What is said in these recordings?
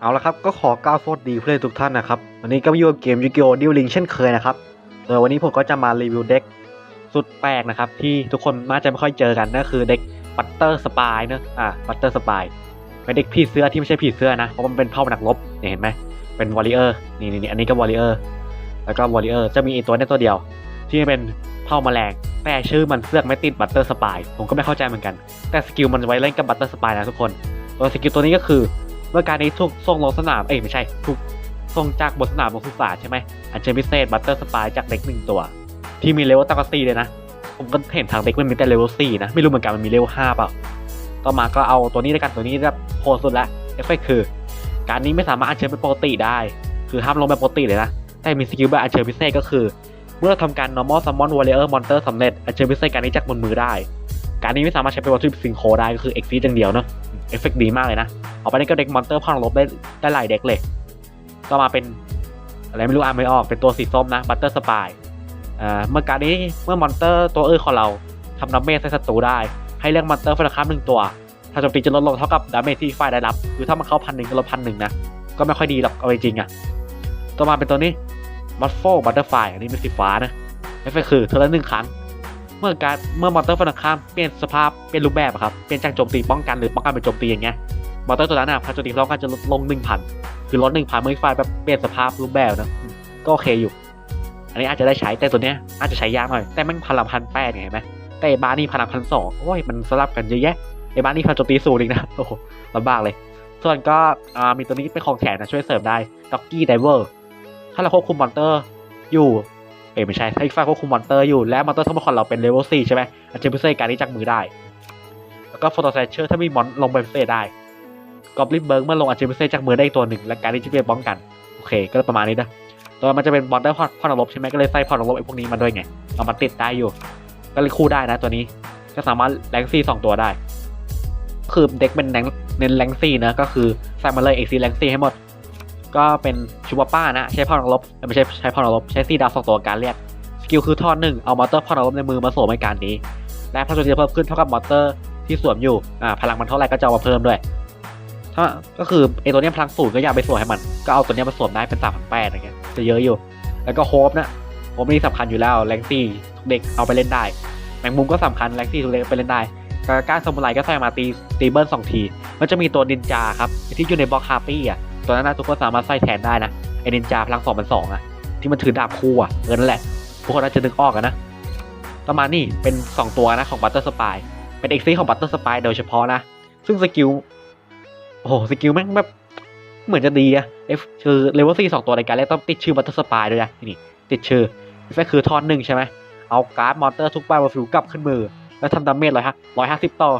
เอาละครับก็ขอกล่าวสวัสดีเพื่อนทุกท่านนะครับ วันนี้ก็มาอยู่กับเกมยูกิโอดิวลิงเช่นเคยนะครับโดยวันนี้ผมก็จะมารีวิวเด็กสุดแปลกนะครับ ที่ทุกคนน่าจะไม่ค่อยเจอกันนั่นคือเด็กบัตเตอร์สปายเนอะอ่าบัตเตอร์สปายเป็นเด็กผีเสื้อที่ไม่ใช่ผีเสื้อนะเพราะมันเป็นเผ่านักรบเนี่ยเห็นไหมเป็นวอริเออร์นี่นี่อันนี้ก็วอริเออร์แล้วก็วอริเออร์จะมีไอีตัวนี้ตัวเดียว ที่เป็นเผ่าแมลงแต่ชื่อมันเสือกไม่ติดบัตเตอร์สปายผมก็ไม่เข้าใจเหมือนกัน แต่สกิลมันไว้เล่นกับบัตเตอร์สปายนะทุกคนตัวสกิลตัวนี้ก็คือ เมื่อการนี้ถูกส่งลงสนาม เอ้ยไม่ใช่ถูกส่งจากบนสนามลงสุสานใช่ไหมอันเชิญพิเศษบัตเตอร์สปายจากเด็กหนึ่งตัว ที่มีเลเวลตั้งแต่สี่เลยนะ ผมก็เห็นทางเด็กมันมีแต่เลเวลสี่นะ ไม่รู้เหมือนกันมันมีเลเวลห้าเปล่าต่อมาก็เอาตัวนี้แล้วกันตัวนี้แบบโหดสุดละเอฟเฟกคือ การนี้ไม่สามารถอัญเชิญเป็นปกติได้ คือห้ามลงแบบปกติเลยนะ แต่มีสกิลแบบอัญเชิญพิเศษก็คือ เมื่อเราทำการ normal summon warrior monster สำเร็จอัญเชิญพิเศษการนี้จากบนมือได้ การนี้ไม่สามารถใช้เป็นวัตถุดิบซิงโคได้ก็คือ e x อย่างเดียวเนาะ เอฟเฟกดีมากเลยนะ เอาไปเล่นกับเด็กมอนเตอร์พลังลบได้ได้หลายเด็กเลย ก็มาเป็นอะไรไม่รู้อ่านไม่ออก เป็นตัวสีส้มนะบัตเตอร์สปายอ่าเมื่อการนี้เมื่อมอนเตอร์ตัวเออของเราทำดาเมจใส่ศัตรูได้ ให้เลือกมอนเตอร์ฟันคับหนึ่งตัว ถ้าโจมตีจะลดลงเท่ากับดาเมจที่ฝ่ายได้รับ คือถ้ามันเข้าพันหนึ่งก็ลดพันหนึ่งนะ ก็ไม่ค่อยดีหรอกเอาจริงอะต่อมาเป็นตัวนี้มัฟโฟบัตเตอร์ไฟอันนี้เป็นสีฟ้านะเอฟเฟกคือเธอละหนึ่งครั้ง เมื่อการเมื่อมอนเตอร์ฟันข้ามเปลี่ยนสภาพเปลี่ยนรูปแบบอะครับเปลี่ยนจากโจมตีป้องกันหรือป้องกันเป็นโจมตีอย่างเงี้ยมอเตอร์ตัวนั้นนะพาโจมตีเราก็จะลดลงหนึ่งพันคือลดหนึ่งพันเมื่อไฟล์แบบเปลี่ยนสภาพรูปแบบนะก็โอเคอยู่ อันนี้อาจจะได้ใช้แต่ตัวเนี้ยอาจจะใช้ยากหน่อยแต่มันพลังพันแปดไงเห็นไหมแต่ไอ้บ้านนี่พลังพันสองโอ้ยมันสลับกันเยอะแยะไอ้บ้านนี่พลังโจมตีสูงอีกนะโอ้โหลำบากเลย ส่วนก็มีตัวนี้เป็นของแถมนะช่วยเสริมได้ด็อกกี้ไดเวอร์ถ้าเราควบคุมมอนเตอร์อยู่ เอ้ไม่ใช่ถ้าอีกฝ่ายควบคุมมอนเตอร์อยู่และมอนเตอร์ทั้งหมดของเราเป็นเลเวลสี่ใช่ไหมอาจจะพิเศษการนี้จากมือได้ แล้วก็โฟโตแซชเชอร์ถ้ามีมอนลงไปพิเศษได้กอบลินเบิร์กเมื่อลงอาชีพพิเศษจากมือได้ตัวหนึ่งและการที่จะเปลี่ยนป้องกันโอเค ก็ประมาณนี้นะตัวมันจะเป็นบอลได้พอพอนลบใช่ไหมก็เลยใส่พอนลบไอ้พวกนี้มาด้วยไงเอามาติดได้อยู่ ก็เลยคู่ได้นะตัวนี้ก็สามารถแรงซี่สองตัวได้ คือเด็กเป็นแรงเน้นแรงซี่นะก็คือใส่มาเลยเอกซีแรงซี่ให้หมด ก็เป็นชูบาป้านะ ใช้พ่อนลบไม่ใช่ใช้พ่อนลบใช้ซีดาวสองตัวการเรียกสกิลคือทอดหนึ่งเอามอเตอร์พ่อนลบในมือมาสวมในการนี้ และพลังโจมตีเพิ่มขึ้นเท่ากับมอเตอร์ที่สวมอยู่อ่าพลังมันเท่าไหร่ก็จะเอามาเพิ่มด้วยถ้าก็คือไอตัวเนี้พลังศูนย์ก็อย่าไปสวมให้มัน ก็เอาตัวเนี้ยมาสวมได้เป็นสามพันแปดอะไรเงี้ยจะเยอะอยู่ แล้วก็โฮปนะโฮปนี่สำคัญอยู่แล้วแรงซี่ทุกเด็กเอาไปเล่นได้แมงมุมก็สำคัญแรงซี่ทุกเด็กไปเล่นได้กาก้าสมุไรก็ใส่มาตีตีเบิลสองที มันจะมีตัวนินจาครับที่อยู่ในบล็อกฮาร์ปี้อะ ตัวนั้นทุกคนสามารถใส่แทนได้นะไอนินจาพลังสองพันสองอะที่มันถือดาบคู่อะเออนั่นแหละทุกคนน่าจะนึกออกกันนะต่อมานี่เป็นสองตัวนะของบัตเตอร์สปายเป็นเอ็กซี่ของบัตเตอร์สปายโดยเฉพาะนะ ซึ่งสกิลโอ้โหสกิลแม่งแบบเหมือนจะดีอะเอฟคือเลเวลสี่สองตัวในการแรกต้องติดชื่อบัตเตอร์สปายด้วยนะนี่ติดชื่อก็คือทอนหนึ่งใช่ไหมเอาการ์ดมอนเตอร์ทุกใบบนฟิวกลับขึ้นมือ แล้วทำดาเมจเลยฮะร้อยห้าสิบต่อ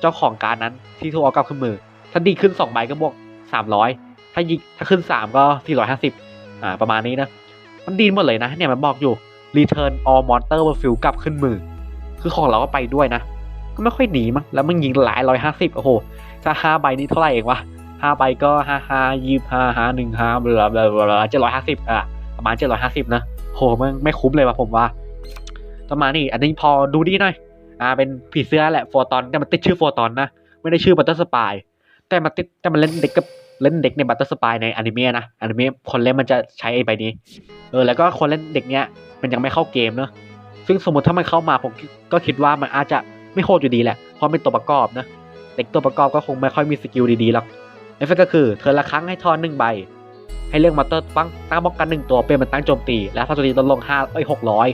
เจ้าของการ์ดนั้นที่ถูกเอากลับขึ้นมือ ถ้าดีขึ้นสองใบก็บวกสามร้อย ถ้ายิงถ้าขึ้นสามก็สี่ร้อยห้าสิบอ่า ประมาณนี้นะ มันดีหมดเลยนะ เนี่ยมันบอกอยู่ return all monster บนฟิวกลับขึ้นมือ คือของเราก็ไปด้วยนะ ก็ไม่ค่อยหนีมั้ง แล้วมึงยิงหลายร้อยห้าสิบโอ้โห ถ้าห้าใบนี้เท่าไหร่เองวะห้าใบก็ห้าห้ายี่ห้าห้าหนึ่งห้าเบลอเบลอเบลอเจ็ดร้อยห้าสิบอะ ประมาณเจ็ดร้อยห้าสิบนะโหมันไม่คุ้มเลยว่ะผมว่าต่อมานี่อันนี้พอดูดีหน่อย อ่า เป็นผีเสื้อแหละโฟตอน แต่มันติดชื่อโฟตอนนะ ไม่ได้ชื่อบัตเตอร์สปาย แต่มันติดแต่มันเล่นเด็กกับ เล่นเด็กในบัตเตอร์สปายในอนิเมะนะอนิเมะคนเล่นมันจะใช้ไอ้ใบนี้ เออแล้วก็คนเล่นเด็กเนี้ยมันยังไม่เข้าเกมเนอะซึ่งสมมติถ้ามันเข้ามาผมก็คิดว่ามันอาจจะไม่โคตรอยู่ดีแหละ เพราะเป็นตัวประกอบนะเด็กตัวประกอบก็คงไม่ค่อยมีสกิลดีๆหรอกเอฟเฟกก็คือเธอละครั้งให้ทอนหนึ่งใบ ให้เลือกมอเตอร์ตั้งตั้งป้องกันหนึ่งตัวเป็นมันตั้งโจมตี แล้วถ้าโจมตีลดลงห้าเอ้ยหกร้อย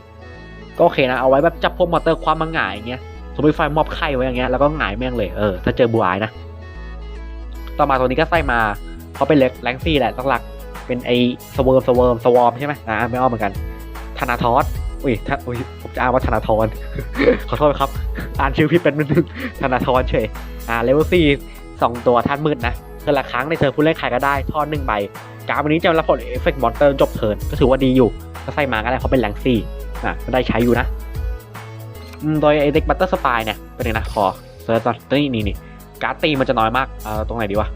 ก็โอเคนะ เอาไว้แบบจับพวกมอเตอร์ความมาหงายอย่างเงี้ยสมมติไฟมอบไข่ไว้อย่างเงี้ยแล้วก็หงายแม่งเลยเออถ้าเจอบูอายนะ ต่อมาตัวนี้ก็ใส่มาเขาเป็นเล็กแรงซี่แหละหลักๆเป็นไอสเวิร์มสเวิร์มสวอมใช่ไหมอ่าไม่อ้อมเหมือนกันธนาทอสอุ้ยถ้าอุ้ยผมจะอ่านว่าธนาทรขอโทษครับ อ่านชื่อพี่เป็นนึงธนาทรเฉยอ่าเลเวลสี่สองตัวท่านมืดนะเทินละครั้งในเทิร์ผู้เล่นใครก็ได้ทอดหนึ่งใบการดวันนี้จะรับผลเอฟเฟกต์มอนเตอร์จบเทิร์นก็ถือว่าดีอยู่ก็ใส่มาก็ได้เพราะเป็นแรงซี่อะก็ได้ใช้อยู่นะอืมโดยไอเด็กบัตเตอร์สปายเนี่ยเป็นไงนะขอเซิร์ชก่อนนี่นี่นี่ การ์ดตีมันจะน้อยมากเอ่อตรงไหนดีวะ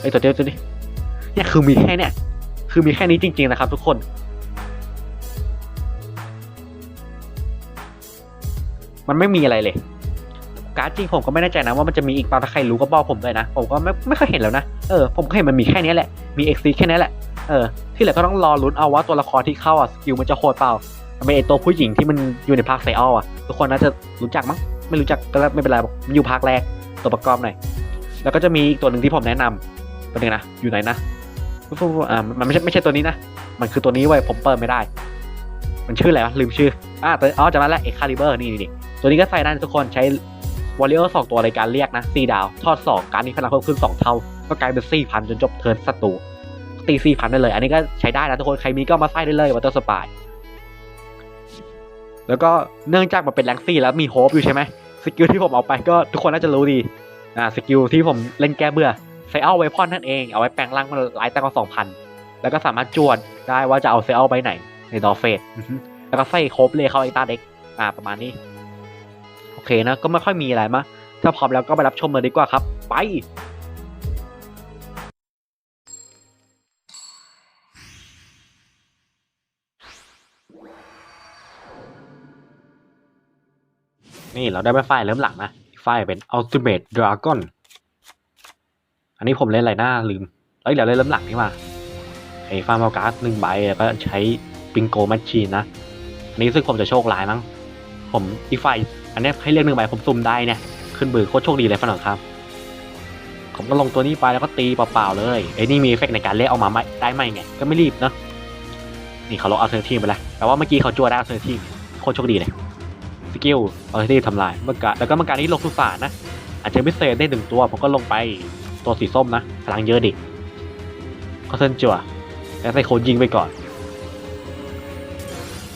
ไอยตัวเดียวตัวนี้เนี่ยคือมีแค่เนี่ยคือมีแค่นี้จริง ๆนะครับ ทุกคนมันไม่มีอะไรเลย การ์ดจริงผมก็ไม่แน่ใจนะว่ามันจะมีอีกเปล่าถ้าใครรู้ก็บอกผมเลยนะ ผมก็ไม่ไม่เคยเห็นแล้วนะ เออผมก็เห็นมันมีแค่นี้แหละ มีเอ็กซ์แค่นี้แหละ เออ ที่เหลือก็ต้องรอลุ้นเอาว่าตัวละครที่เข้าอะสกิลมันจะโหดเปล่าไมไอตัวผู้หญิงที่มันอยู่ในภาคไซออลอะ ทุกคนน่าจะรู้จักมั้ง ไม่รู้จักก็ไม่เป็นไรมันอยู่ภาคแรก ตัวประกอบหน่อย แล้วก็จะมีอีกตัวหนึ่งที่ผมแนะนำตัวนึงนะ อยู่ไหนนะอ่ามันไม่ใช่ไม่ใช่ตัวนี้นะ มันคือตัวนี้ไว้ผมเปิดไม่ได้ มันชื่ออะไรวะ ลืมชื่อ อ่าตัวอ๋อจำได้แล้วเอ็กคาลิเบอร์นี่นี่ตัวนี้ก็ใส่ได้ทุกคนใช้วอลเลอร์สองตัวในการเรียกนะสี่ดาว ทอดสองการนี้พลังเพิ่มขึ้นสองเท่า ก็กลายเป็นสี่พันจนจบเทิร์นศัตรูตีสี่พันได้เลย อันนี้ก็ใช้ได้นะทุกคนใครมีก็มาใส่ได้เลยวัตเตอร์สปายแล้วก็เนื่องจากมันเป็นแรงซี่แล้วมีโฮปอยู่ใช่ไหม สกิลที่ผมเอาไปก็ทุกคนน่าจะรู้ดีอ่าสกิลที่ผมเล่นแก้เบื่อไซเอาไวพอนนั่นเองเอาไว้แปลงร่างมันหลายตั้งกว่าสองพันแล้วก็สามารถจวดได้ว่าจะเอาไซเอาไปไหน ในดอเฟสแล้วก็ใส่โฮปเลยเข้าไอตาเด็กอ่าประมาณนี้ โอเคนะ ก็ไม่ค่อยมีอะไรมะถ้าพร้อมแล้วก็ไปรับชมเลยดีกว่าครับ ไป นี่เราได้ไปไฟล์เริ่มหลังนะไฟล์เป็น Ultimate Dragon อันนี้ผมเล่นอะไรหน้าลืมเอ้ยเดี๋ยวเล่นเริ่มหลังนี่มาไอ้ฟาร์มเอาการ์ดหนึ่งใบแล้วก็ใช้ปิงโกแมชชีนนะ อันนี้ซึ่งผมจะโชคร้ายมั้ง ผมอีไฟอันนี้ให้เลือกหนึ่งใบผมซุ่มได้เนี่ย ขึ้นบือโคตรโชคดีเลยฝรั่งครับ ผมก็ลงตัวนี้ไปแล้วก็ตีเปล่าๆเลยไอ้นี่มีเอฟเฟกต์ในการเรียกออกมาไม่ได้ไหมไง ก็ไม่รีบเนะนี่เขาลงเอาเซอร์ทีไปแล้วแต่ว่าเมื่อกี้เขาจัวได้เอาเซอร์ทีโคตรโชคดีเลย สกิลเอาเซอร์ทีทำลายเมื่อกี้แล้วก็เมื่อกี้นี้ลงทุกฝานะ อาจจะพิเศษได้หนึ่งตัว ผมก็ลงไปตัวสีส้มนะ พลังเยอะดิก็เส้นจั่วแล้วใส่โคนยิงไปก่อน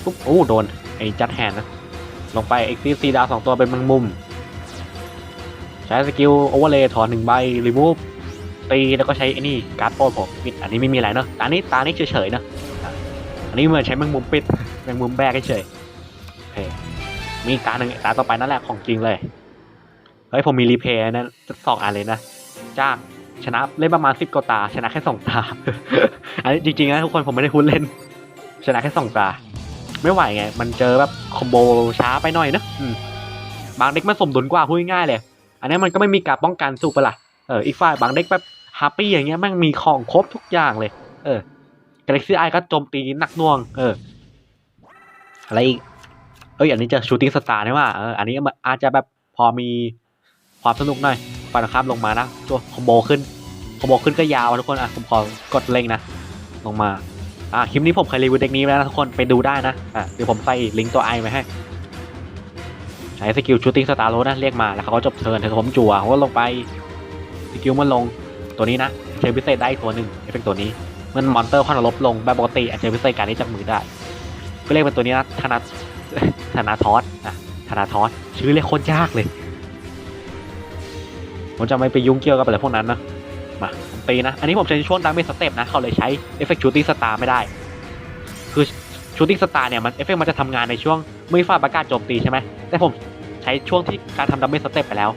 ปุ๊บโอ้โดน ไอ้จัดแฮนนะ ลงไปเอ็กซ์ซีดาวสองตัวเป็นมังมุม ใช้สกิลโอเวอร์เลยถอนหนึ่งใบรีมูฟตีแล้วก็ใช้ไอ้นี่การ์ดโป้ผมปิด อันนี้ไม่มีอะไรเนอะตานี้ตานี้เฉยๆเนอะอะอันนี้เหมือนใช้แมงมุมปิดแมงมุมแบกเฉยโอเค มีการหนึ่งตาต่อไปนั่นแหละของจริงเลย เฮ้ยผมมีรีเพย์นะสองอันเลยนะ จากชนะเล่นประมาณสิบกว่าตา ชนะแค่สองตา อันนี้จริงๆนะทุกคนผมไม่ได้พูดเล่น ชนะแค่สองตา ไม่ไหวไง มันเจอแบบคอมโบช้าไปหน่อยนะบางเด็กมันสมดุลกว่าพูดง่ายเลย อันนี้มันก็ไม่มีการป้องกันสู้ปะล่ะเอออีกฝ่ายบางเด็กแบบฮาปี้อย่างเงี้ยแม่งมีของครบทุกอย่างเลย เออกาแล็กซี่ไอก็โจมตีหนักน่วง เออ อะไรอีก เอ้ยอันนี้จะชูติ้งสตาร์นี่ว่าเอออันนี้อาจจะแบบพอมีความสนุกหน่อยฝ่ายตรงข้ามลงมานะตัวคอมโบขึ้นคอมโบขึ้นก็ยาวทุกคนอะผมขอกดเล็งนะ ลงมาอ่าคลิปนี้ผมเคยรีวิวเด็กนี้ไปแล้วนะทุกคนไปดูได้นะอะเดี๋ยวผมใส่ลิงก์ตัวไอไว้ให้ใช้สกิลชูติ้งสตาร์โรนะเรียกมาแล้วเขาก็จบเทิร์นเธอผมจั่วเขาก็ลงไปสกิลมันลงตัวนี้นะเชฟพิเศษได้ตัวหนึ่งเอฟเฟกตัวนี้มันมอนเตอร์ความลบลงแบบปกติอาจจะพิเศษการนี้จากมือได้ก็เรียกเป็นตัวนี้นะธนา ธนาทอสอะธนาทอสชื่อเรียกโคตรยากเลย ผมจะไม่ไปยุ่งเกี่ยวกับอะไรพวกนั้นนะมาตีนะ อันนี้ผมใช้ช่วงดังเมสเต็ปนะ เขาเลยใช้เอฟเฟกต์ชูติ้งสตาร์ไม่ได้ คือชูติ้งสตาร์เนี่ยมันเอฟเฟกต์มันจะทำงานในช่วงเมื่อฝ่าประกาศโจมตีใช่ไหม แต่ผมใช้ช่วงที่การทำดัมเมสเต็ปไปแล้ว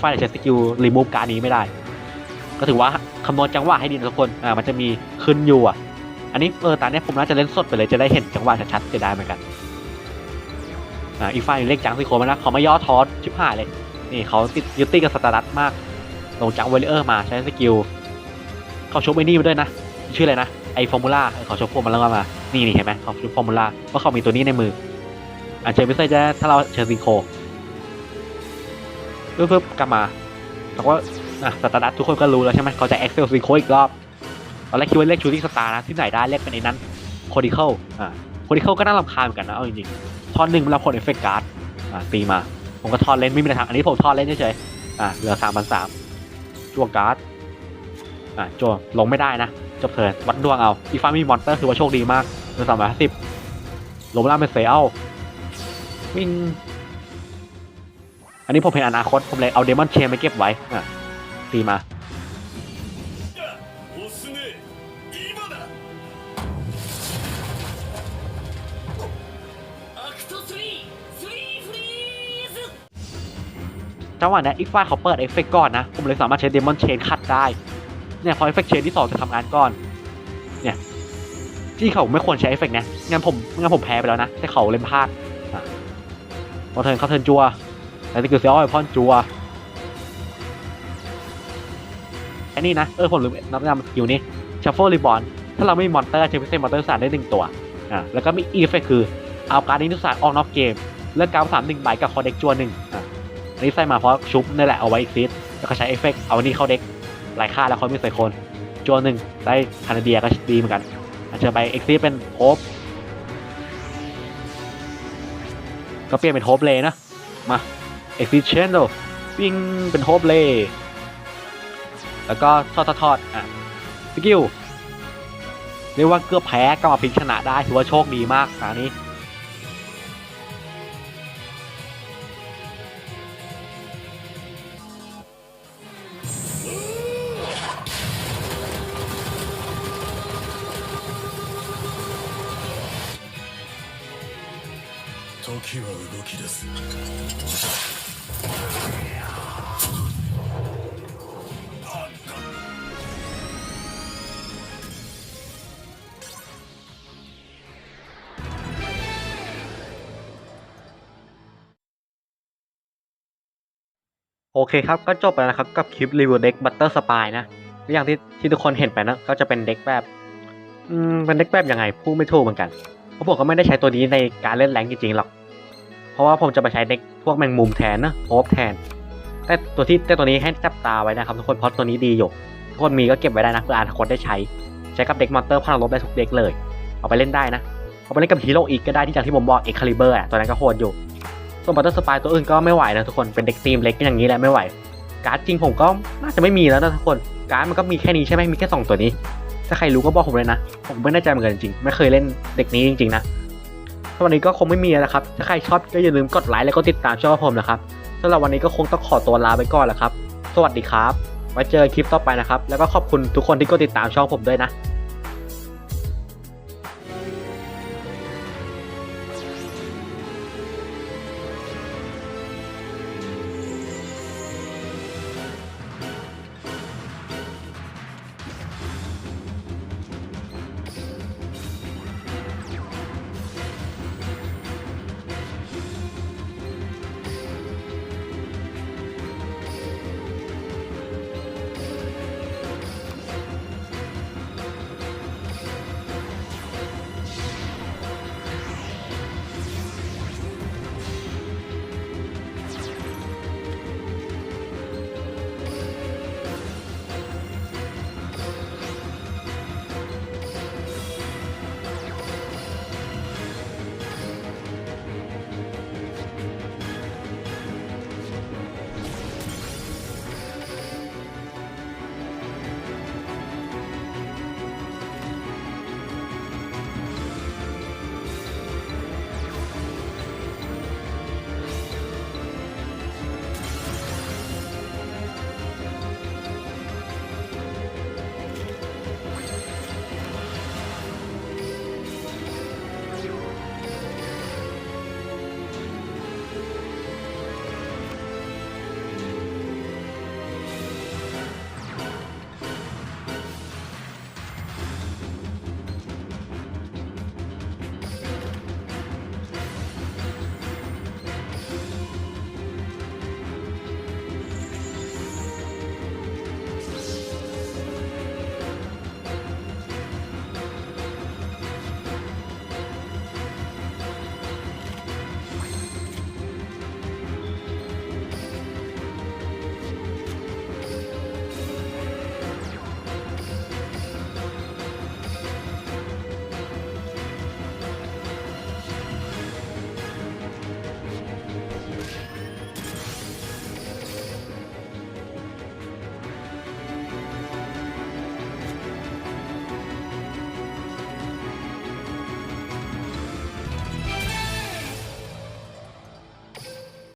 ฝ่าใช้สกิลรีมูฟการนี้ไม่ได้ ก็ถือว่าคำนวณจังหวะให้ดีนะทุกคน อ่า มันจะมีขึ้นอยู่อะ อันนี้เออตอนนี้ผมน่าจะเล่นสดไปเลยจะได้เห็นจังหวะชัดๆจะได้เหมือนกัน อ่าอีฟ้าเล็กจังสิโคมานะเขาไม่ย่อท้อชิบหายเลย นี่เขาติดยึดติดกับสตาร์ดัตมาก ลงจังเวลเออร์มาใช้สกิล เขาชกไอ้นี่มาด้วยนะ ชื่ออะไรนะ ไอฟอร์มูล่าเขาชกฟอร์มูล่ามา นี่นี่เห็นไหมเขาชกฟอร์มูล่าเพราะเขามีตัวนี้ในมืออ่าเจอไม่ใช่จะถ้าเราเชิญซิงโคเพิ่มเพิ่มกลับมาแต่ว่าอะสตาร์ดัตทุกคนก็รู้แล้วใช่ไหมเขาจะ Excel ซิงโคอีกรอบตอนแรกคิดว่าเรียกชูติ้งสตาร์นะที่ไหนได้เรียกเป็นไอ้นั้นโคดิเคิลอ่าโคดิเคิลก็น่ารำคาญเหมือนกันนะเอาจริงๆ ทอนหนึ่งมันรับผลเอฟเฟกต์การ์ดอ่าตีมา ผมก็ทอนเล่นไม่มีทางอันนี้ผมทอนเล่นเฉยๆอ่าเหลือสามพันสามจั่วการ์ดอ่าจั่วลงไม่ได้นะจบเทิร์นวัดดวงเอาอีฟ้ามีมอนเตอร์คือว่าโชคดีมากเหลือสามร้อยห้าสิบลงล่าเป็นเซลวิ่งอันนี้ผมเห็นอนาคตผมเลยเอาเดมอนเชนไปเก็บไว้อะตีมา จังหวะนี้อีกฝ่ายเขาเปิดเอฟเฟกต์ก่อนนะ ผมเลยสามารถใช้เดมอนเชนขัดได้ เนี่ยพอเอฟเฟกต์เชนที่สองจะทำงานก่อน เนี่ย ที่เขาไม่ควรใช้เอฟเฟกต์เนี่ยงั้นผมงั้นผมแพ้ไปแล้วนะแต่เขาเล่นพลาดพอเทิร์นเขาเทิร์นจัวแต่สกิลเซียอ้อยพอนจัวไอ้นี่นะ เออผมลืมนับนำสกิลนี้ชัฟเฟิลรีบอนถ้าเราไม่มีมอนเตอร์ใช้พิเศษมอนเตอร์สารได้หนึ่งตัวอ่าแล้วก็มีอีเฟกคือเอาการดนี้ทุกสารออกนอกเกม เลือกการดสามหนึ่งใบกับคอเด็กจัวหนึ่งอ่า นนี้ใส่มาเพราะชุบนี่แหละเอาไว้อีกซีดแล้วก็ใช้เอฟเฟกเอาอันนี้เข้าเด็กหลายค่าแล้วเขามีใส่โคนจัวหนึ่งได้คานาเดียก็ดีเหมือนกันอาจจะไปเอ็กซีเป็นโฮปก็เปลี่ยนเป็นโฮปเลยนะ มาเอ็กซิเชนโดวิ่งเป็นโฮปเลยแล้วก็ทอดทอดทอดอะสกิลเรียกว่าเกือบแพ้ก็มาพลิกชนะได้ถือว่าโชคดีมากอันนี้ 時は動き出す。 โอเคครับ ก็จบไปแล้วนะครับกับคลิปรีวิวเด็กบัตเตอร์สปายนะก็อย่างที่ที่ทุกคนเห็นไปนะ ก็จะเป็นเด็กแบบ อืม เป็นเด็กแบบยังไงพูดไม่ถูกเหมือนกัน เพราะผมก็ไม่ได้ใช้ตัวนี้ในการเล่นแรงจริงๆหรอก เพ ราะว่าผมจะไปใช้เด็กพวกแมงมุมแทนนะโฮปแทน แต่ตัวที่แต่ตัวนี้ให้จับตาไว้นะครับทุกคนเพราะตัวนี้ดีอยู่ทุกคนมีก็เก็บไว้ได้นะเพื่ออนาคตได้ใช้ ใช้กับเด็กมอนเตอร์พลังลบได้ทุกเด็กเลย เอาไปเล่นได้นะเอาไปเล่นกับฮีโร่อีกก็ได้ที่อย่างที่ผมบอกเอ็กคาลิเบอร์อะตัวนั้นก็โหดอยู่ส่วนบัตเตอร์สปายตัวอื่นก็ไม่ไหวนะทุกคนเป็นเด็กทีมเล็กก็อย่างนี้แหละไม่ไหว การ์ดจริงผมก็น่าจะไม่มีแล้วนะทุกคนการ์ดมันก็มีแค่นี้ใช่ไหมมีแค่สองตัวนี้ ถ้าใครรู้ก็บอกผมเลยนะ ผมไม่แน่ใจเหมือนกันจริงไม่เคยเล่นเด็กนี้จริงๆนะ วันนี้ก็คงไม่มีแล้วนะครับ ถ้าใครชอบก็อย่าลืมกดไลค์แล้วก็ติดตามช่องผมนะครับสำหรับวันนี้ก็คงต้องขอตัวลาไปก่อนแล้วครับ สวัสดีครับ ไว้เจอคลิปต่อไปนะครับ แล้วก็ขอบคุณทุกคนที่กดติดตามช่องผมด้วยนะ